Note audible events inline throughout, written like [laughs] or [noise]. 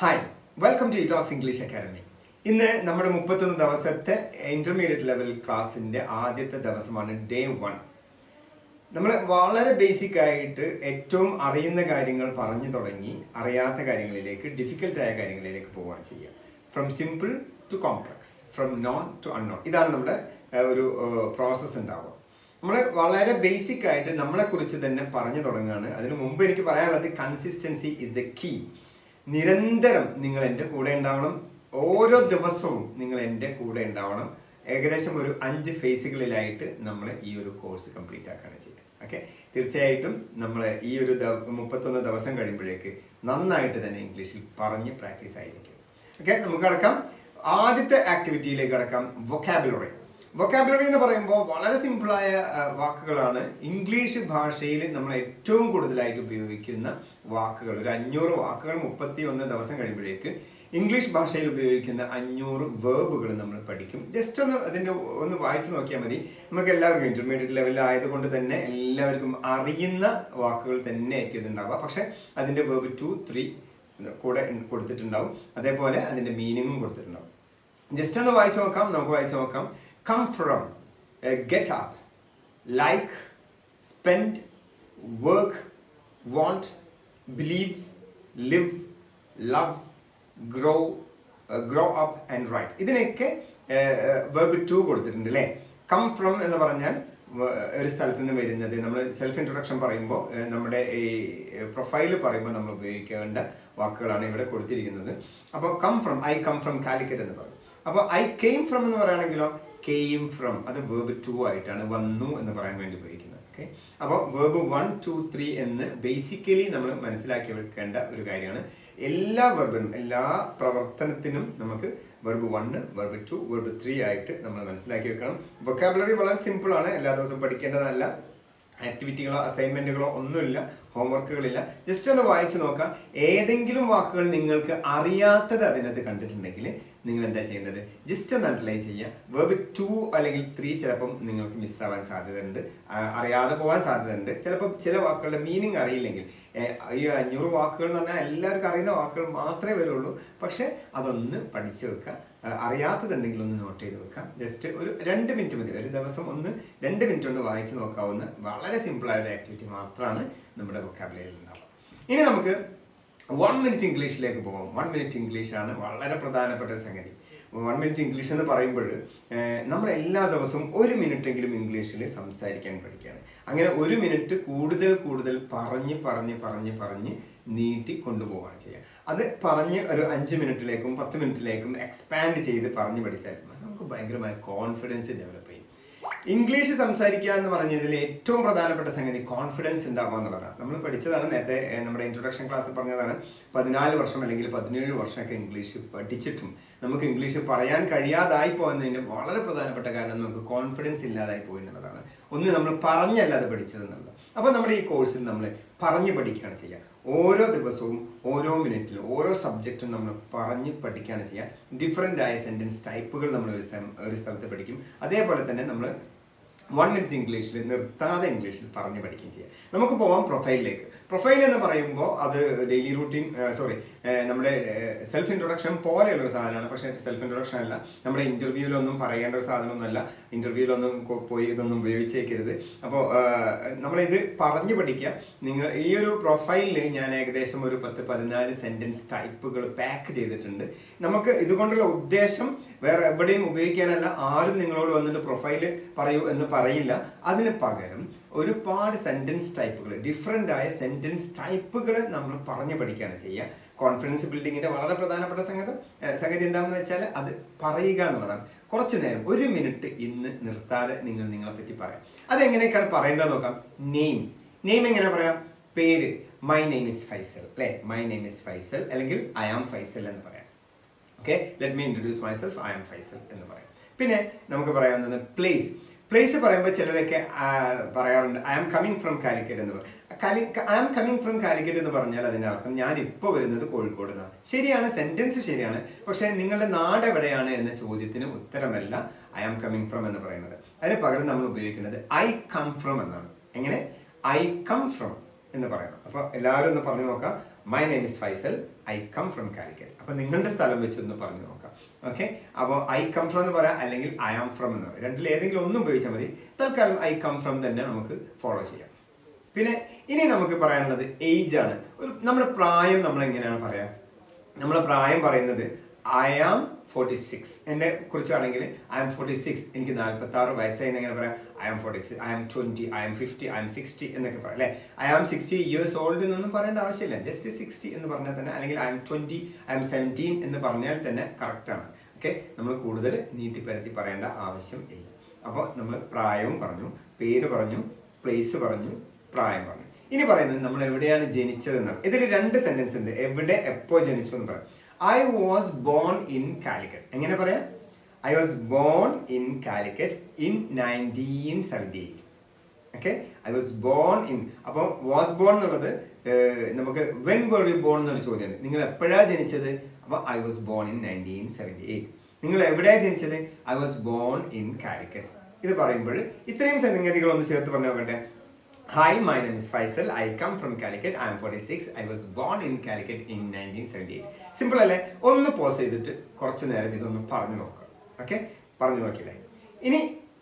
Hi welcome to Talks English academy ഇന്ന് നമ്മുടെ മുപ്പത്തൊന്ന് ദിവസത്തെ ഇന്റർമീഡിയറ്റ് ലെവൽ ക്ലാസ്സിന്റെ ആദ്യത്തെ ദിവസമാണ് ഡേ വൺ നമ്മൾ വളരെ ബേസിക് ആയിട്ട് ഏറ്റവും അറിയുന്ന കാര്യങ്ങൾ പറഞ്ഞു തുടങ്ങി അറിയാത്ത കാര്യങ്ങളിലേക്ക് ഡിഫിക്കൽട്ടായ കാര്യങ്ങളിലേക്ക് പോവുകയാണ് ചെയ്യുക. From simple to complex from known to unknown ഇതാണ് നമ്മുടെ ഒരു പ്രോസസ്സ് ഉണ്ടാവുക. നമ്മൾ വളരെ ബേസിക് ആയിട്ട് നമ്മളെ കുറിച്ച് തന്നെ പറഞ്ഞു തുടങ്ങുകയാണ്. അതിനു മുമ്പ് എനിക്ക് പറയാനുള്ളത് കൺസിസ്റ്റൻസി ഇസ് ദ കീ നിരന്തരം നിങ്ങൾ എന്റെ കൂടെ ഉണ്ടാവണം. ഓരോ ദിവസവും നിങ്ങൾ എന്റെ കൂടെ ഉണ്ടാവണം. ഏകദേശം ഒരു അഞ്ച് ഫേസുകളിലായിട്ട് നമ്മൾ ഈ ഒരു കോഴ്സ് കംപ്ലീറ്റ് ആക്കുകയാണ് ചെയ്യുക ഓക്കെ? തീർച്ചയായിട്ടും നമ്മൾ ഈ ഒരു മുപ്പത്തൊന്ന് ദിവസം കഴിയുമ്പോഴേക്ക് നന്നായിട്ട് തന്നെ ഇംഗ്ലീഷിൽ പറഞ്ഞ് പ്രാക്ടീസ് ആയിരിക്കും. ഓക്കെ? നമുക്ക് കടക്കാം. ആദ്യത്തെ ആക്ടിവിറ്റിയിലേക്ക് കടക്കാം. വൊക്കാബുലറി വൊക്കാബുലറി എന്ന് പറയുമ്പോൾ വളരെ സിമ്പിളായ വാക്കുകളാണ്. ഇംഗ്ലീഷ് ഭാഷയിൽ നമ്മൾ ഏറ്റവും കൂടുതലായിട്ട് ഉപയോഗിക്കുന്ന വാക്കുകൾ. ഒരു അഞ്ഞൂറ് വാക്കുകൾ മുപ്പത്തി ഒന്ന് ദിവസം കഴിയുമ്പോഴേക്ക് ഇംഗ്ലീഷ് ഭാഷയിൽ ഉപയോഗിക്കുന്ന അഞ്ഞൂറ് വേർബുകൾ നമ്മൾ പഠിക്കും. ജസ്റ്റ് ഒന്ന് അതിന്റെ ഒന്ന് വായിച്ചു നോക്കിയാൽ മതി. നമുക്ക് എല്ലാവർക്കും ഇന്റർമീഡിയറ്റ് ലെവലിൽ ആയതുകൊണ്ട് തന്നെ എല്ലാവർക്കും അറിയുന്ന വാക്കുകൾ തന്നെ ആയിരിക്കും ഇതുണ്ടാവുക. പക്ഷെ അതിന്റെ വേർബ് ടു ത്രീ കൂടെ കൊടുത്തിട്ടുണ്ടാവും. അതേപോലെ അതിന്റെ മീനിങ്ങും കൊടുത്തിട്ടുണ്ടാവും. ജസ്റ്റ് ഒന്ന് വായിച്ചു നോക്കാം. നമുക്ക് വായിച്ചു നോക്കാം. Come get up, like, spend, work, want, believe, live, love, grow, uh, grow up and write. ഇതിനൊക്കെ വെർബ് ടു കൊടുത്തിട്ടുണ്ട് അല്ലേ? കം ഫ്രം എന്ന് പറഞ്ഞാൽ ഒരു സ്ഥലത്ത് നിന്ന് വരുന്നത്. നമ്മൾ സെൽഫ് ഇൻട്രൊഡക്ഷൻ പറയുമ്പോൾ നമ്മുടെ ഈ പ്രൊഫൈൽ പറയുമ്പോൾ നമ്മൾ ഉപയോഗിക്കേണ്ട വാക്കുകളാണ് ഇവിടെ കൊടുത്തിരിക്കുന്നത്. അപ്പോൾ come from I come from Calicut എന്ന് പറയും അപ്പോൾ ഐ കെയിം ഫ്രം എന്ന് പറയുകയാണെങ്കിലോ കെയിം ഫ്രം അത് വേർബ് ടു ആയിട്ടാണ് വന്നു എന്ന് പറയാൻ വേണ്ടി ഉപയോഗിക്കുന്നത്. ഓക്കെ അപ്പോൾ വേർബ് വൺ ടു ത്രീ എന്ന് ബേസിക്കലി നമ്മൾ മനസ്സിലാക്കി വെക്കേണ്ട ഒരു കാര്യമാണ്. എല്ലാ വെർബിനും എല്ലാ പ്രവർത്തനത്തിനും നമുക്ക് verb one verb two verb three ആയിട്ട് നമ്മൾ മനസ്സിലാക്കി വെക്കണം. വൊക്കാബുലറി വളരെ സിമ്പിൾ ആണ്. എല്ലാ ദിവസവും പഠിക്കേണ്ടതല്ല. ആക്ടിവിറ്റികളോ അസൈൻമെന്റുകളോ ഒന്നുമില്ല. ഹോംവർക്കുകളില്ല ജസ്റ്റ് ഒന്ന് വായിച്ചു നോക്കാം. ഏതെങ്കിലും വാക്കുകൾ നിങ്ങൾക്ക് അറിയാത്തത് അതിനകത്ത് കണ്ടിട്ടുണ്ടെങ്കിൽ നിങ്ങൾ എന്താ ചെയ്യേണ്ടത്? ജസ്റ്റ് ഒന്ന് അണ്ടർലൈൻ ചെയ്യുക. വേർബ് ടു അല്ലെങ്കിൽ ത്രീ ചിലപ്പം നിങ്ങൾക്ക് മിസ്സാവാൻ സാധ്യതയുണ്ട്. അറിയാതെ പോകാൻ സാധ്യതയുണ്ട്. ചിലപ്പോൾ ചില വാക്കുകളുടെ മീനിങ് അറിയില്ലെങ്കിൽ ഈ അഞ്ഞൂറ് വാക്കുകൾ എന്ന് പറഞ്ഞാൽ എല്ലാവർക്കും അറിയുന്ന വാക്കുകൾ മാത്രമേ വരുള്ളൂ. പക്ഷേ അതൊന്ന് പഠിച്ചു വെക്കുക. അറിയാത്തതുണ്ടെങ്കിൽ ഒന്ന് നോട്ട് ചെയ്ത് വെക്കാം ജസ്റ്റ് ഒരു രണ്ട് മിനിറ്റ് മതി. ഒരു ദിവസം ഒന്ന് രണ്ട് മിനിറ്റ് കൊണ്ട് വായിച്ച് നോക്കാവുന്ന വളരെ സിമ്പിളായ ഒരു ആക്ടിവിറ്റി മാത്രമാണ് നമ്മുടെ വൊക്കാബുലറിയിൽ ഉണ്ടാവുക. ഇനി നമുക്ക് വൺ മിനിറ്റ് ഇംഗ്ലീഷിലേക്ക് പോകാം വൺ മിനിറ്റ് ഇംഗ്ലീഷ് ആണ് വളരെ പ്രധാനപ്പെട്ട സംഗതി. വൺ മിനിറ്റ് ഇംഗ്ലീഷ് എന്ന് പറയുമ്പോൾ നമ്മൾ എല്ലാ ദിവസവും ഒരു മിനിറ്റെങ്കിലും ഇംഗ്ലീഷിൽ സംസാരിക്കാൻ പഠിക്കുകയാണ്. അങ്ങനെ ഒരു മിനിറ്റ് കൂടുതൽ കൂടുതൽ പറഞ്ഞ് പറഞ്ഞ് പറഞ്ഞ് പറഞ്ഞ് നീട്ടി കൊണ്ടുപോവുകയാണ് ചെയ്യുക. അത് പറഞ്ഞ് ഒരു അഞ്ച് മിനിറ്റിലേക്കും പത്ത് മിനിറ്റിലേക്കും എക്സ്പാൻഡ് ചെയ്ത് പറഞ്ഞ് പഠിച്ചാൽ നമുക്ക് ഭയങ്കരമായ കോൺഫിഡൻസ് ഡെവലപ്പ് ഇംഗ്ലീഷ് സംസാരിക്കുക എന്ന് പറഞ്ഞതിൽ ഏറ്റവും പ്രധാനപ്പെട്ട സംഗതി കോൺഫിഡൻസ് ഉണ്ടാവുക എന്നുള്ളതാണ്. നമ്മൾ പഠിച്ചതാണ് നേരത്തെ നമ്മുടെ ഇൻട്രൊഡക്ഷൻ ക്ലാസ്സിൽ പറഞ്ഞതാണ് പതിനാല് വർഷം അല്ലെങ്കിൽ പതിനേഴ് വർഷമൊക്കെ ഇംഗ്ലീഷ് പഠിച്ചിട്ടും നമുക്ക് ഇംഗ്ലീഷ് പറയാൻ കഴിയാതായി പോകുന്നതിന് വളരെ പ്രധാനപ്പെട്ട കാരണം നമുക്ക് കോൺഫിഡൻസ് ഇല്ലാതായി പോയി എന്നുള്ളതാണ്. ഒന്ന് നമ്മൾ പറഞ്ഞല്ല അത് പഠിച്ചത് എന്നുള്ളത്. അപ്പോൾ നമ്മുടെ ഈ കോഴ്സിൽ നമ്മൾ പറഞ്ഞു പഠിക്കുകയാണ് ചെയ്യുക. ഓരോ ദിവസവും ഓരോ മിനിറ്റിലും ഓരോ സബ്ജക്റ്റും നമ്മൾ പറഞ്ഞ് പഠിക്കുകയാണ് ചെയ്യുക. ഡിഫറെന്റ് ആയ സെന്റൻസ് ടൈപ്പുകൾ നമ്മൾ ഒരു ഒരു സ്ഥലത്ത് പഠിക്കും. അതേപോലെ തന്നെ നമ്മൾ വൺ മിനിറ്റ് ഇംഗ്ലീഷിൽ നിർത്താതെ ഇംഗ്ലീഷിൽ പറഞ്ഞ് പഠിക്കുകയും ചെയ്യാം. നമുക്ക് പോവാം പ്രൊഫൈലിലേക്ക് പ്രൊഫൈൽ എന്ന് പറയുമ്പോൾ അത് ഡെയിലി റൂട്ടീൻ സോറി നമ്മുടെ സെൽഫ് ഇൻട്രൊഡക്ഷൻ പോലെയുള്ള ഒരു സാധനമാണ്. പക്ഷേ സെൽഫ് ഇൻട്രൊഡക്ഷൻ അല്ല. നമ്മുടെ ഇന്റർവ്യൂവിലൊന്നും പറയേണ്ട ഒരു സാധനമൊന്നുമല്ല ഇന്റർവ്യൂവിലൊന്നും പോയി ഇതൊന്നും ഉപയോഗിച്ചേക്കരുത്. അപ്പോൾ നമ്മളിത് പറഞ്ഞു പഠിക്കുക നിങ്ങൾ ഈ ഒരു പ്രൊഫൈലിൽ ഞാൻ ഏകദേശം ഒരു പത്ത് പതിനാല് സെന്റൻസ് ടൈപ്പുകൾ പാക്ക് ചെയ്തിട്ടുണ്ട്. നമുക്ക് ഇതുകൊണ്ടുള്ള ഉദ്ദേശം വേറെ എവിടെയും ഉപയോഗിക്കാനല്ല. ആരും നിങ്ങളോട് വന്നിട്ട് പ്രൊഫൈൽ പറയൂ എന്ന് പറയില്ല. അതിന് പകരം ഒരുപാട് സെന്റൻസ് ടൈപ്പുകൾ ഡിഫറെന്റ് ആയ സെന്റൻസ് ടൈപ്പുകൾ നമ്മൾ പറഞ്ഞു പഠിക്കുകയാണ് ചെയ്യുക. കോൺഫിഡൻസ് ബിൽഡിങ്ങിന്റെ വളരെ പ്രധാനപ്പെട്ട സംഗതി സംഗതി എന്താണെന്ന് വെച്ചാൽ അത് പറയുക എന്നുള്ളതാണ്. കുറച്ച് നേരം ഒരു മിനിറ്റ് ഇന്ന് നിർത്താതെ നിങ്ങൾ നിങ്ങളെ പറ്റി പറയാം. അതെങ്ങനെയൊക്കെയാണ് പറയേണ്ടത് നോക്കാം. നെയിം നെയിം എങ്ങനെ പറയാം? പേര്. മൈ നെയിം ഇസ് ഫൈസൽ അല്ലേ? മൈ നെയിം ഇസ് ഫൈസൽ അല്ലെങ്കിൽ ഐ ആം ഫൈസൽ എന്ന് പറയാം. Okay let me introduce myself I am Faisal എന്ന് പറയാം. പിന്നെ നമുക്ക് പറയാവുന്നത് പ്ലേസ് പ്ലേസ് പറയുമ്പോൾ ചിലരൊക്കെ പറയാറുണ്ട് I am coming from Calicut എന്ന് പറയും. കാലി I am coming from Calicut എന്ന് പറഞ്ഞാൽ അതിന്റെ അർത്ഥം ഞാൻ ഇപ്പോൾ വരുന്നത് കോഴിക്കോട് നിന്നാണ് ശരിയാണ് സെന്റൻസ് ശരിയാണ്. പക്ഷേ നിങ്ങളുടെ നാട് എവിടെയാണ് എന്ന ചോദ്യത്തിന് ഉത്തരമല്ല ഐ ആം കമ്മിങ് ഫ്രം എന്ന് പറയുന്നത്. അതിന് പകരം നമ്മൾ ഉപയോഗിക്കുന്നത് ഐ കം ഫ്രം എന്നാണ്. എങ്ങനെ? ഐ കം ഫ്രം എന്ന് പറയണം. അപ്പോൾ എല്ലാവരും ഒന്ന് പറഞ്ഞു നോക്കാം. My name is Faisal I come from Calicut അപ്പോൾ നിങ്ങളുടെ സ്ഥലം വെച്ച് ഒന്ന് പറഞ്ഞു നോക്കാം. ഓക്കെ അപ്പോൾ ഐ കം ഫ്രം എന്ന് പറയാം അല്ലെങ്കിൽ ഐ ആം ഫ്രം എന്ന് പറയാം രണ്ടിൽ ഏതെങ്കിലും ഒന്നും ഉപയോഗിച്ചാൽ മതി തൽക്കാലം ഐ കം ഫ്രം തന്നെ നമുക്ക് ഫോളോ ചെയ്യാം പിന്നെ ഇനി നമുക്ക് പറയാനുള്ളത് ഏജ് ആണ് ഒരു നമ്മുടെ പ്രായം നമ്മൾ എങ്ങനെയാണ് പറയാം നമ്മുടെ പ്രായം പറയുന്നത് ഐ ആം ഫോർട്ടി സിക്സ് എന്നെ കുറിച്ചാണെങ്കിൽ ഐ ആം ഫോർട്ടി സിക്സ് എനിക്ക് നാൽപ്പത്തി ആറ് വയസ്സായി എങ്ങനെ പറയാം I am forty six I am twenty I am fifty I am sixty എന്നൊക്കെ പറയാം അല്ലെ I am sixty years old എന്നൊന്നും പറയേണ്ട ആവശ്യമില്ല ജസ്റ്റ് സിക്സ്റ്റി എന്ന് പറഞ്ഞാൽ തന്നെ അല്ലെങ്കിൽ I am twenty I am seventeen എന്ന് പറഞ്ഞാൽ തന്നെ കറക്റ്റ് ഓക്കെ നമ്മൾ കൂടുതൽ നീട്ടിപ്പരത്തി പറയേണ്ട ആവശ്യം ഇല്ല. അപ്പോൾ നമ്മൾ പ്രായവും പറഞ്ഞു പേര് പറഞ്ഞു പ്ലേസ് പറഞ്ഞു പ്രായം പറഞ്ഞു. ഇനി പറയുന്നത് നമ്മൾ എവിടെയാണ് ജനിച്ചതെന്ന്. ഇതിൽ രണ്ട് സെന്റൻസ് ഉണ്ട്. എവിടെ എപ്പോ ജനിച്ചു എന്ന് പറയാം. I was born in Calicut എങ്ങനെ പറയാം? I was born in Calicut in nineteen seventy eight okay I was born in അപ്പോൾ വാസ് ബോൺ എന്നുള്ളത് നമുക്ക് വെൻ വെർ യു ബോൺ എന്നൊരു ചോദ്യമുണ്ട്. നിങ്ങൾ എപ്പോഴാണ് ജനിച്ചത്? അപ്പോൾ I was born in nineteen seventy eight നിങ്ങൾ എവിടെയാണ് ജനിച്ചത്? I was born in Calicut ഇത് പറയുമ്പോൾ ഇത്രയും സംഗതികൾ ഒന്ന് ചേർത്ത് പറഞ്ഞു നോക്കട്ടെ. Hi my name is Faisal I come from Calicut I am forty six I was born in Calicut in nineteen seventy eight simple അല്ലേ? ഒന്ന് പോസ് ചെയ്തിട്ട് കുറച്ച് നേരം ഇതൊന്ന് പറഞ്ഞു നോക്കാം. ഓക്കെ പറഞ്ഞു നോക്കിയില്ലേ ഇനി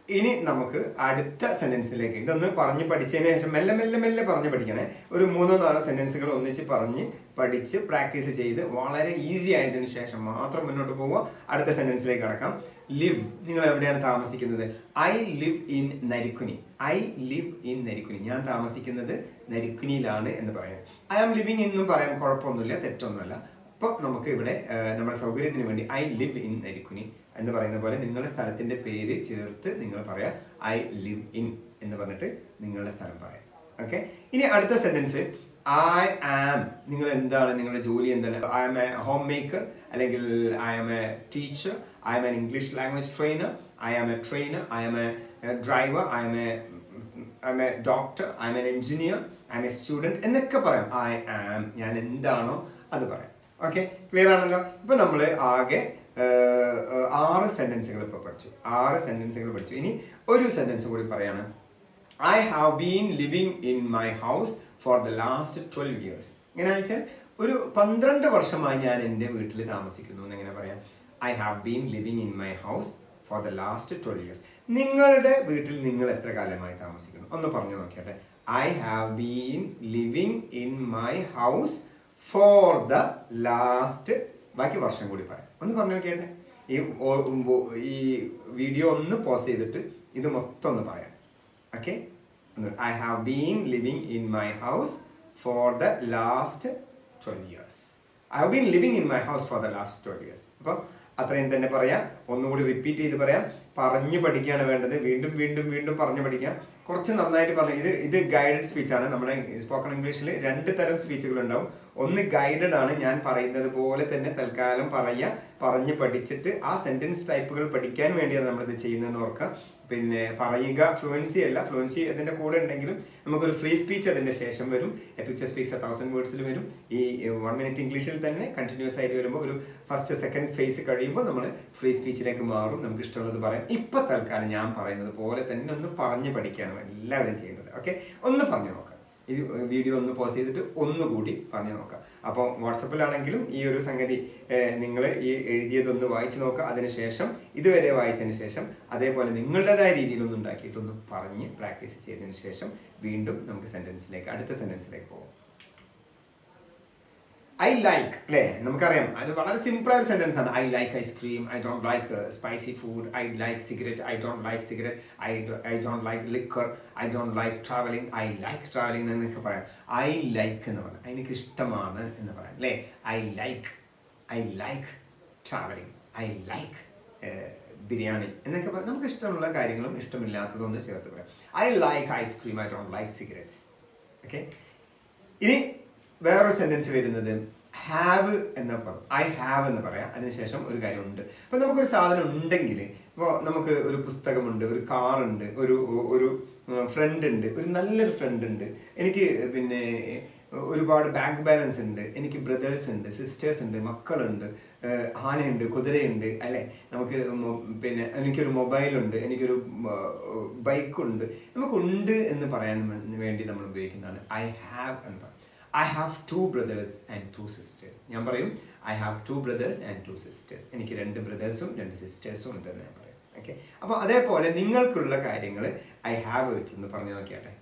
ഇനി നമുക്ക് അടുത്ത സെന്റൻസിലേക്ക് ഇതൊന്ന് പറഞ്ഞ് പഠിച്ചതിന് ശേഷം മെല്ലെ മെല്ലെ മെല്ലെ പറഞ്ഞ് പഠിക്കണേ. ഒരു മൂന്നോ നാലോ സെന്റൻസുകൾ ഒന്നിച്ച് പറഞ്ഞ് പഠിച്ച് പ്രാക്ടീസ് ചെയ്ത് വളരെ ഈസി ആയതിനു ശേഷം മാത്രം മുന്നോട്ട് പോവുക. അടുത്ത സെന്റൻസിലേക്ക് കടക്കാം. ലിവ് നിങ്ങൾ എവിടെയാണ് താമസിക്കുന്നത്? I live in Narikkuni. I live in Narikkuni. ഞാൻ താമസിക്കുന്നത് നരിക്കുനിയിലാണ് എന്ന് പറയാം. ഐ ആം ലിവിങ് എന്നും പറയാൻ കുഴപ്പമൊന്നുമില്ല തെറ്റൊന്നുമല്ല. അപ്പോൾ നമുക്ക് ഇവിടെ നമ്മുടെ സൗകര്യത്തിന് വേണ്ടി ഐ ലിവ് ഇൻ അരിക്കുനി എന്ന് പറയുന്ന പോലെ നിങ്ങളുടെ സ്ഥലത്തിന്റെ പേര് ചേർത്ത് നിങ്ങൾ പറയാ ഐ ലിവ് ഇൻ എന്ന് പറഞ്ഞിട്ട് നിങ്ങളുടെ സ്ഥലം പറയാം. ഓക്കെ? ഇനി അടുത്ത സെന്റൻസ് ഐ ആം. നിങ്ങൾ എന്താണ്? നിങ്ങളുടെ ജോലി എന്താണ്? I am a home maker അല്ലെങ്കിൽ I am a teacher I am an English language trainer I am a trainer I am a driver I am a I am a doctor I am an engineer I am a student എന്നൊക്കെ പറയാം. I am. ഞാൻ എന്താണോ അത് പറയാം. Okay clear ആണല്ലോ? ഇപ്പൊ നമ്മൾ ആകെ ആറ് സെന്റൻസുകൾ ഇപ്പൊ പഠിച്ചു. ആറ് സെന്റൻസുകൾ പഠിച്ചു. ഇനി ഒരു സെന്റൻസ് കൂടി പറയാണ്. I have been living in my house for the last twelve years ഇങ്ങനെ വെച്ചാൽ ഒരു പന്ത്രണ്ട് വർഷമായി ഞാൻ എന്റെ വീട്ടിൽ താമസിക്കുന്നു എന്ന് എങ്ങനെ പറയാം. I have been living in my house for the last twelve years നിങ്ങളുടെ വീട്ടിൽ നിങ്ങൾ എത്ര കാലമായി താമസിക്കുന്നു? ഒന്ന് പറഞ്ഞു നോക്കിയാട്ടെ. I have been living in my house for the last ബാക്കി വർഷം കൂടി പറയാം. ഒന്ന് പറഞ്ഞു നോക്കിയാട്ടെ. ഈ ഈ വീഡിയോ ഒന്ന് പോസ്റ്റ് ചെയ്തിട്ട് ഇത് മൊത്തം ഒന്ന് പറയാം. Okay I have been living in my house for the last twelve years I have been living in my house for the last twelve years അപ്പം അത്രയും തന്നെ പറയാം. ഒന്നുകൂടി റിപ്പീറ്റ് ചെയ്ത് പറയാം. പറഞ്ഞു പഠിക്കുകയാണ് വേണ്ടത്. വീണ്ടും വീണ്ടും വീണ്ടും പറഞ്ഞു പഠിക്കാം. കുറച്ച് നന്നായിട്ട് പറഞ്ഞു ഇത് ഇത് ഗൈഡഡ് സ്പീച്ചാണ് നമ്മുടെ സ്പോക്കൺ ഇംഗ്ലീഷിൽ രണ്ട് തരം സ്പീച്ചുകൾ ഉണ്ടാവും. ഒന്ന് ഗൈഡഡ് ആണ്. ഞാൻ പറയുന്നത് പോലെ തന്നെ തൽക്കാലം പറയുക. പറഞ്ഞ് പഠിച്ചിട്ട് ആ സെന്റൻസ് ടൈപ്പുകൾ പഠിക്കാൻ വേണ്ടിയാണ് നമ്മളിത് ചെയ്യുന്നതെന്ന് ഓർക്കുക. പിന്നെ പറയുക ഫ്ലുവൻസി അല്ല. ഫ്ലുവൻസി അതിന്റെ കൂടെ ഉണ്ടെങ്കിലും നമുക്കൊരു ഫ്രീ സ്പീച്ച് അതിന്റെ ശേഷം വരും. പിക്ചർ സ്പീക്സ് തൗസൻഡ് വേർഡ്സിൽ വരും. ഈ വൺ മിനിറ്റ് ഇംഗ്ലീഷിൽ തന്നെ കണ്ടിന്യൂസ് ആയിട്ട് വരുമ്പോൾ ഒരു ഫസ്റ്റ് സെക്കൻഡ് ഫേസ് കഴിയുമ്പോൾ നമ്മൾ ഫ്രീ സ്പീച്ചിലേക്ക് മാറും. നമുക്ക് ഇഷ്ടമുള്ളത് പറയാം. ഇപ്പൊ തൽക്കാലം ഞാൻ പറയുന്നത് പോലെ തന്നെ ഒന്ന് പറഞ്ഞു പഠിക്കുകയാണ് എല്ലാവരും ചെയ്യുന്നത് ഓക്കെ ഒന്ന് പറഞ്ഞു നോക്കാം. ഈ വീഡിയോ ഒന്ന് പോസ്റ്റ് ചെയ്തിട്ട് ഒന്നുകൂടി പറഞ്ഞു നോക്കാം. അപ്പോൾ വാട്സപ്പിലാണെങ്കിലും ഈ ഒരു സംഗതി നിങ്ങൾ ഈ എഴുതിയതൊന്ന് വായിച്ചു നോക്കുക. അതിനുശേഷം ഇതുവരെ വായിച്ചതിന് ശേഷം അതേപോലെ നിങ്ങളുടേതായ രീതിയിൽ ഒന്ന് ഉണ്ടാക്കിയിട്ടൊന്ന് പറഞ്ഞ് പ്രാക്ടീസ് ചെയ്തതിന് ശേഷം വീണ്ടും നമുക്ക് സെന്റൻസിലേക്ക് അടുത്ത സെന്റൻസിലേക്ക് പോകാം ഐ ലൈക്ക് അല്ലേ? നമുക്കറിയാം. അത് വളരെ സിമ്പിൾ ആയ സെന്റൻസ് ആണ്. I like ice cream I don't like spicy food I like cigarette I don't like cigarette I I don't like liquor I don't like travelling I like travelling എന്നൊക്കെ പറയാം. I like എന്ന് പറയാം. എനിക്ക് ഇഷ്ടമാണ് എന്ന് പറയാം അല്ലേ? I like I like travelling I like biryani എന്നൊക്കെ പറയാം. നമുക്ക് ഇഷ്ടമുള്ള കാര്യങ്ങളും ഇഷ്ടമില്ലാത്തതൊന്ന് ചേർത്ത് പറയാം. I like ice cream I don't like cigarettes okay ഇനി വേറൊരു സെന്റൻസ് വരുന്നത് ഹാവ് എന്ന ഐ ഹാവ് എന്ന് പറയാം. അതിനുശേഷം ഒരു കാര്യമുണ്ട്. അപ്പൊ നമുക്കൊരു സാധനം ഉണ്ടെങ്കിൽ ഇപ്പോൾ നമുക്ക് ഒരു പുസ്തകമുണ്ട് ഒരു കാറുണ്ട് ഒരു ഒരു ഫ്രണ്ട് ഉണ്ട് ഒരു നല്ലൊരു ഫ്രണ്ട് ഉണ്ട്. എനിക്ക് പിന്നെ ഒരുപാട് ബാങ്ക് ബാലൻസ് ഉണ്ട് എനിക്ക് ബ്രദേഴ്സ് ഉണ്ട് സിസ്റ്റേഴ്സ് ഉണ്ട് മക്കളുണ്ട് ആനയുണ്ട് കുതിരയുണ്ട് അല്ലെ? നമുക്ക് പിന്നെ എനിക്കൊരു മൊബൈലുണ്ട് എനിക്കൊരു ബൈക്കുണ്ട് നമുക്കുണ്ട് എന്ന് പറയാൻ വേണ്ടി നമ്മൾ ഉപയോഗിക്കുന്നതാണ് ഐ ഹാവ് എന്ന് പറയും I have two brothers and two sisters ഞാൻ പറയും I have two brothers and two sisters എനിക്ക് രണ്ട് ബ്രദേഴ്സും രണ്ട് സിസ്റ്റേഴ്സും ഉണ്ടെന്ന് ഞാൻ പറയും. ഓക്കെ അപ്പോൾ അതേപോലെ നിങ്ങൾക്കുള്ള കാര്യങ്ങൾ ഐ ഹാവ് വെച്ചെന്ന് പറഞ്ഞു നോക്കിയാട്ടെ.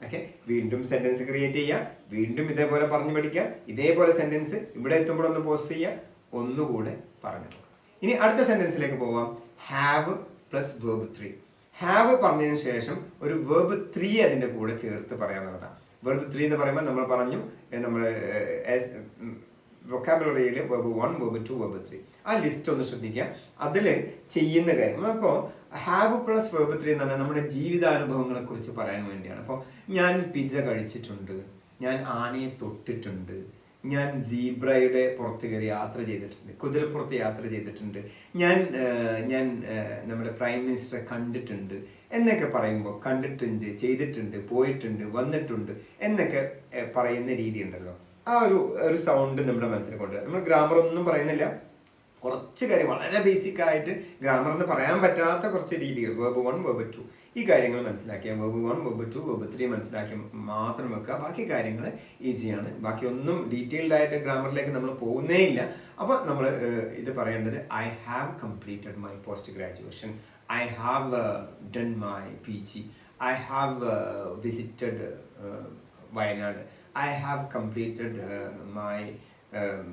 ഓക്കെ വീണ്ടും സെന്റൻസ് ക്രിയേറ്റ് ചെയ്യുക വീണ്ടും ഇതേപോലെ പറഞ്ഞു പഠിക്കുക ഇതേപോലെ സെന്റൻസ് ഇവിടെ എത്തുമ്പോൾ ഒന്ന് പോസ്റ്റ് ചെയ്യുക ഒന്നുകൂടെ പറഞ്ഞു ഇനി അടുത്ത സെന്റൻസിലേക്ക് പോവാം. Have plus verb three have പറഞ്ഞതിന് ശേഷം ഒരു വേർബ് ത്രീ അതിന്റെ കൂടെ ചേർത്ത് പറയാന്നുള്ളതാണ് വെർബ് ത്രീ എന്ന് പറയുമ്പോൾ നമ്മൾ പറഞ്ഞു നമ്മൾ വൊക്കാബുലറിയിൽ verb one verb two verb three ആ ലിസ്റ്റ് ഒന്ന് ശ്രദ്ധിക്കുക. അതിൽ ചെയ്യുന്ന കാര്യം അപ്പോൾ ഹാവ് പ്ലസ് വെബ് ത്രീ എന്ന് പറഞ്ഞാൽ നമ്മുടെ ജീവിതാനുഭവങ്ങളെ കുറിച്ച് പറയാൻ വേണ്ടിയാണ്. അപ്പോൾ ഞാൻ പിജ്ജ കഴിച്ചിട്ടുണ്ട് ഞാൻ ആനയെ തൊട്ടിട്ടുണ്ട് ഞാൻ സീബ്രയുടെ പുറത്ത് കയറി യാത്ര ചെയ്തിട്ടുണ്ട് കുതിരപ്പുറത്ത് യാത്ര ചെയ്തിട്ടുണ്ട് ഞാൻ ഞാൻ നമ്മുടെ പ്രൈം മിനിസ്റ്ററെ കണ്ടിട്ടുണ്ട് എന്നൊക്കെ പറയുമ്പോൾ കണ്ടിട്ടുണ്ട് ചെയ്തിട്ടുണ്ട് പോയിട്ടുണ്ട് വന്നിട്ടുണ്ട് എന്നൊക്കെ പറയുന്ന രീതി ഉണ്ടല്ലോ ആ ഒരു ഒരു സൗണ്ട് നമ്മുടെ മനസ്സിൽ കൊണ്ടുവരാം. നമ്മൾ ഗ്രാമർ ഒന്നും പറയുന്നില്ല. കുറച്ച് കാര്യം വളരെ ബേസിക് ആയിട്ട് ഗ്രാമർ എന്ന് പറയാൻ പറ്റാത്ത കുറച്ച് രീതികൾ. വേബ് വൺ വേബ് ടു ഈ കാര്യങ്ങൾ മനസ്സിലാക്കിയാൽ verb one verb two verb three മനസ്സിലാക്കി മാത്രം വെക്കുക. ബാക്കി കാര്യങ്ങൾ ഈസിയാണ് ബാക്കി ഒന്നും ഡീറ്റെയിൽഡ് ആയിട്ട് ഗ്രാമറിലേക്ക് നമ്മൾ പോകുന്നേ ഇല്ല. അപ്പോൾ നമ്മൾ ഇത് പറയേണ്ടത് I have completed my post graduation I have done my P G I have visited Wayanad I have completed my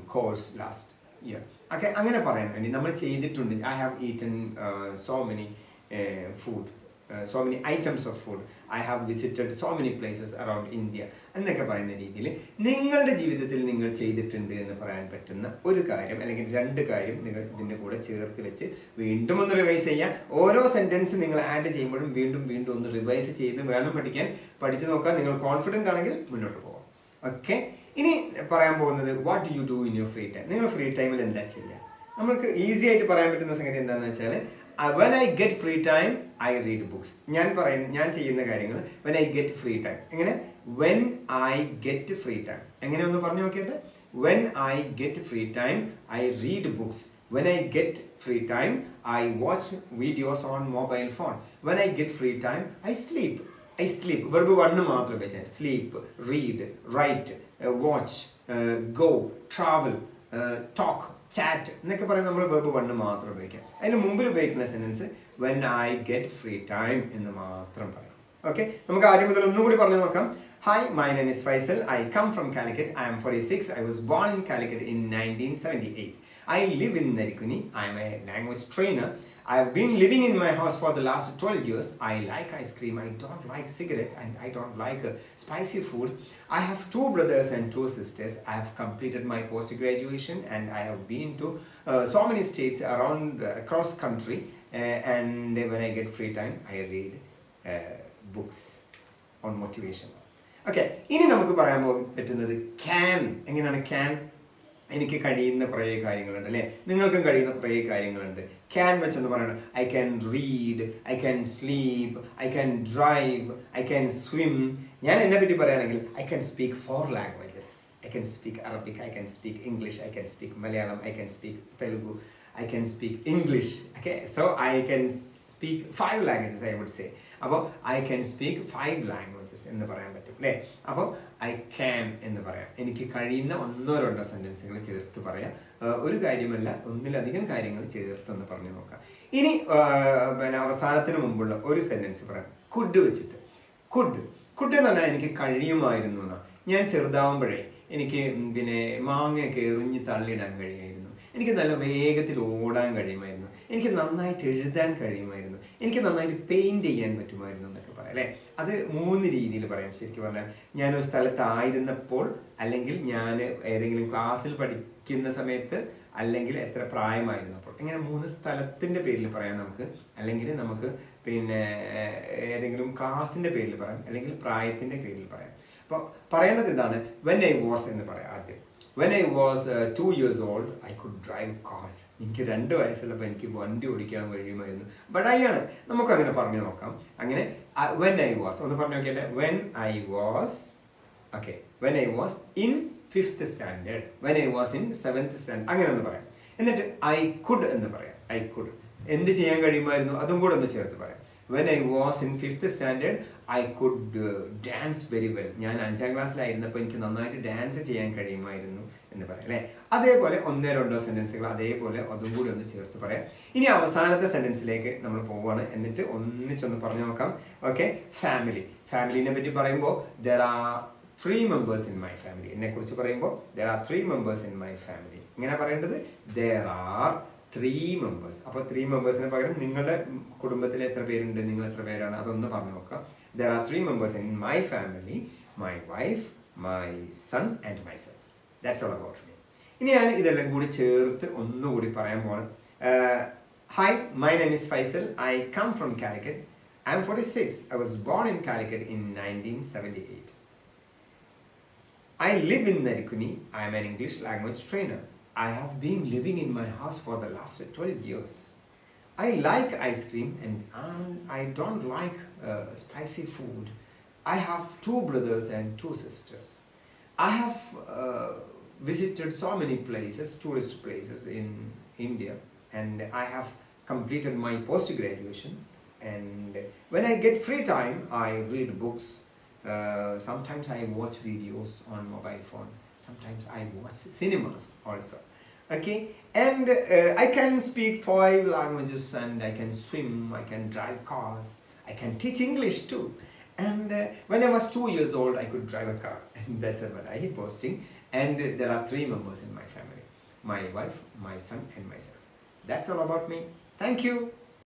course last year okay അങ്ങനെ പറയാൻ വേണ്ടി നമ്മൾ ചെയ്തിട്ടുണ്ട്. I have eaten so many food so many items of food I have visited so many places around India എന്നൊക്കെ പറയുന്ന രീതിയിൽ നിങ്ങളുടെ ജീവിതത്തിൽ നിങ്ങൾ ചെയ്തിട്ടുണ്ട് എന്ന് പറയാൻ പറ്റുന്ന ഒരു കാര്യം അല്ലെങ്കിൽ രണ്ട് കാര്യം നിങ്ങൾ ഇതിന്റെ കൂടെ ചേർത്ത് വെച്ച് വീണ്ടും ഒന്ന് റിവൈസ് ചെയ്യാം. ഓരോ സെന്റൻസ് നിങ്ങൾ ആഡ് ചെയ്യുമ്പോഴും വീണ്ടും വീണ്ടും ഒന്ന് റിവൈസ് ചെയ്ത് വേണം പഠിക്കാൻ. പഠിച്ചു നോക്കാൻ നിങ്ങൾ കോൺഫിഡന്റ് ആണെങ്കിൽ മുന്നോട്ട് പോകാം ഓക്കെ ഇനി പറയാൻ പോകുന്നത് what you do in your free time നിങ്ങൾ ഫ്രീ ടൈമിൽ എന്താ ചെയ്യുക? നമ്മൾക്ക് ഈസി ആയിട്ട് പറയാൻ പറ്റുന്ന സംഗതി എന്താണെന്ന് വെച്ചാൽ when I get free time I read books ഞാൻ പറയുന്ന ഞാൻ ചെയ്യുന്ന കാര്യങ്ങൾ when I get free time എങ്ങനെ? When I get free time എങ്ങനെ ഒന്ന് പറഞ്ഞു നോക്കിയിട്ട്? When I get free time I read books when I get free time I watch videos on mobile phone when I get free time I sleep I sleep വെറുതെ one മാത്രം വെച്ചാൽ sleep read write watch go travel talk chat എന്നൊക്കെ പറയുന്ന നമ്മൾ web one മാത്രം ഉപയോഗിക്കാം. അതിന് മുമ്പിൽ ഉപയോഗിക്കുന്ന sentence when I get free time എന്ന് മാത്രം പറയാം. ഓക്കെ നമുക്ക് ആദ്യം മുതൽ ഒന്നുകൂടി പറഞ്ഞു നോക്കാം. Hi my name is Faisal I come from Calicut I am forty six I was born in Calicut in nineteen seventy eight I live in Narikkuni I am a language trainer. I have been living in my house for the last 12 years. I like ice cream. I don't like cigarette and I don't like uh, spicy food. I have two brothers and two sisters. I have completed my post graduation and I have been to uh, so many states around uh, across country. Uh, and when I get free time, I read uh, books on motivation. Okay ഇനി നമുക്ക് പറയാൻ പോ- പറ്റുന്നത് can എങ്ങനെയാണ് can എനിക്ക് കഴിയുന്ന കുറേ കാര്യങ്ങളുണ്ട് അല്ലേ നിങ്ങൾക്കും കഴിയുന്ന കുറേ കാര്യങ്ങളുണ്ട് ക്യാൻ വെച്ചെന്ന് പറയുന്നത് I can read I can sleep I can drive I can swim ഞാൻ എന്നെ പറ്റി പറയുകയാണെങ്കിൽ I can speak four languages I can speak Arabic I can speak English I can speak Malayalam I can speak Telugu I can speak English okay so I can speak five languages I would say അപ്പോൾ I can speak five languages എന്ന് പറയാൻ പറ്റും അല്ലേ? അപ്പോൾ I can എന്ന് പറയാം. എനിക്ക് കഴിയുന്ന ഒന്നോ രണ്ടോ സെന്റൻസുകൾ ചേർത്ത് പറയാം. ഒരു കാര്യമല്ല ഒന്നിലധികം കാര്യങ്ങൾ ചേർത്തെന്ന് പറഞ്ഞു നോക്കാം. ഇനി പിന്നെ അവസാനത്തിന് മുമ്പുള്ള ഒരു സെന്റൻസ് പറയാം. കുഡ് വെച്ചിട്ട്. കുഡ് കുഡ് എന്ന് പറഞ്ഞാൽ എനിക്ക് കഴിയുമായിരുന്നു എന്നാണ്. ഞാൻ ചെറുതാവുമ്പോഴേ എനിക്ക് പിന്നെ മാങ്ങയൊക്കെ എറിഞ്ഞ് തള്ളിയിടാൻ കഴിയുമായിരുന്നു എനിക്ക് നല്ല വേഗത്തിൽ ഓടാൻ കഴിയുമായിരുന്നു. എനിക്ക് നന്നായിട്ട് എഴുതാൻ കഴിയുമായിരുന്നു. എനിക്ക് നന്നായിട്ട് പെയിന്റ് ചെയ്യാൻ പറ്റുമായിരുന്നു എന്നൊക്കെ പറയാം അല്ലേ? അത് മൂന്ന് രീതിയിൽ പറയാം. ശരിക്കും പറഞ്ഞാൽ ഞാനൊരു സ്ഥലത്തായിരുന്നപ്പോൾ അല്ലെങ്കിൽ ഞാൻ ഏതെങ്കിലും ക്ലാസ്സിൽ പഠിക്കുന്ന സമയത്ത് അല്ലെങ്കിൽ എത്ര പ്രായമായിരുന്നപ്പോൾ. ഇങ്ങനെ മൂന്ന് സ്ഥലത്തിന്റെ പേരിൽ പറയാം നമുക്ക്. അല്ലെങ്കിൽ നമുക്ക് പിന്നെ ഏതെങ്കിലും ക്ലാസിന്റെ പേരിൽ പറയാം. അല്ലെങ്കിൽ പ്രായത്തിന്റെ പേരിൽ പറയാം. അപ്പോൾ പറയേണ്ടത് ഇതാണ് വെൻ ഐ വാസ് എന്ന് പറയാം ആദ്യം. When I was two years old I could drive cars എനിക്ക് രണ്ട് വയസ്സുള്ളപ്പോൾ എനിക്ക് വണ്ടി ഓടിക്കാൻ കഴിയുമായിരുന്നു. ബട്ട് ഐ ആണ് നമുക്ക് അങ്ങനെ പറഞ്ഞു നോക്കാം. അങ്ങനെ വെൻ ഐ വാസ് ഒന്ന് പറഞ്ഞു നോക്കിയാലേ. When I was okay when I was in fifth standard when I was in seventh standard അങ്ങനെ ഒന്ന് പറയാം. എന്നിട്ട് ഐ കുഡ് എന്ന് പറയാം. ഐ കുഡ് എന്ത് ചെയ്യാൻ കഴിയുമായിരുന്നു? അതും കൂടെ ഒന്ന് ചേർത്ത് പറയാം. When I was in fifth standard I could dance very well ഞാൻ അഞ്ചാം ക്ലാസ്സിലായിരുന്നപ്പോൾ എനിക്ക് നന്നായിട്ട് ഡാൻസ് ചെയ്യാൻ കഴിയുമായിരുന്നു എന്ന് പറയാം അല്ലേ? അതേപോലെ ഒന്നേ രണ്ടോ സെന്റൻസുകൾ അതേപോലെ അതും കൂടി ഒന്ന് ചേർത്ത് പറയാം. ഇനി അവസാനത്തെ സെന്റൻസിലേക്ക് നമ്മൾ പോവുകയാണ് എന്നിട്ട് ഒന്നിച്ചൊന്ന് പറഞ്ഞു നോക്കാം. ഓക്കെ ഫാമിലി ഫാമിലിനെ പറ്റി പറയുമ്പോൾ there are three members in my family എന്നെ കുറിച്ച് പറയുമ്പോൾ there are three members in my family ഇങ്ങനെ പറയേണ്ടത്? ദർ ആർ ത്രീ മെമ്പേഴ്സ് അപ്പോൾ ത്രീ മെമ്പേഴ്സിന് പകരം നിങ്ങളുടെ കുടുംബത്തിൽ എത്ര പേരുണ്ട്? നിങ്ങൾ എത്ര പേരാണ്? അതൊന്ന് പറഞ്ഞു നോക്കാം. There are three members in my family my wife my son and my son that's all ഇനി ഞാൻ ഇതെല്ലാം കൂടി ചേർത്ത് ഒന്നുകൂടി പറയാൻ പോകണം hi my name is Faisal I come from Calicut I am forty six I was born in Calicut in nineteen seventy eight I live in Narikkuni I am an English language trainer. I have been living in my house for the last 12 years. I like ice cream and I don't like uh, spicy food. I have two brothers and two sisters. I have uh, visited so many places, tourist places in India, and I have completed my post graduation. And when I get free time, I read books uh, sometimes I watch videos on mobile phone. Sometimes I watch cinemas also. Okay, and uh, I can speak five languages and I can swim. I can drive cars. I can teach English too. And uh, when I was two years old, I could drive a car, [laughs] and that's what I am posting. And uh, there are three members in my family: my wife, my son, and myself. That's all about me. Thank you.